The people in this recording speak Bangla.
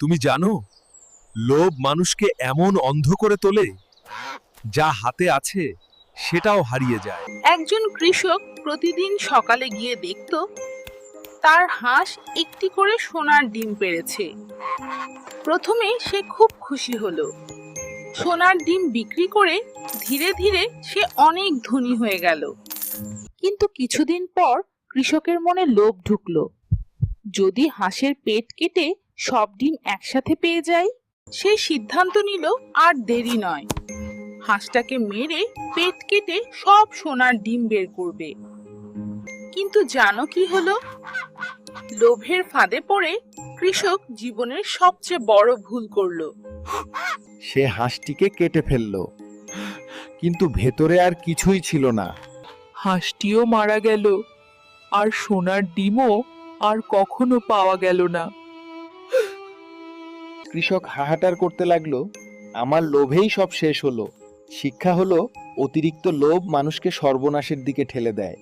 তুমি জানো, লোভ মানুষকে এমন অন্ধ করে তোলে, যা হাতে আছে, সেটাও হারিয়ে যায়। একজন কৃষক প্রতিদিন সকালে গিয়ে দেখত, তার হাঁস একটি করে সোনার ডিম পেড়েছে। প্রথমে সে খুব খুশি হলো। সোনার ডিম বিক্রি করে ধীরে ধীরে সে অনেক ধনী হয়ে গেল। কিন্তু কিছুদিন পর কৃষকের মনে লোভ ঢুকলো। যদি হাঁসের পেট কেটে সব ডিম একসাথে পেয়ে যায়। সে সিদ্ধান্ত নিল আর দেরি নয়। হাঁসটাকে মেরে পেট কেটে সব সোনার ডিম বের করবে। কিন্তু জানো কি হলো? লোভের ফাঁদে পড়ে কৃষক জীবনের সবচেয়ে বড় ভুল করল। সে হাঁসটিকে কেটে ফেলল। কিন্তু ভেতরে আর কিছুই ছিল না। হাঁসটিও মারা গেল। আর সোনার ডিমও আর কখনো পাওয়া গেল না। কৃষক হাহাটার করতে লাগল, আমার লোভেই সব শেষ হলো। শিক্ষা হলো অতিরিক্ত লোভ মানুষকে সর্বনাশের দিকে ঠেলে দেয়।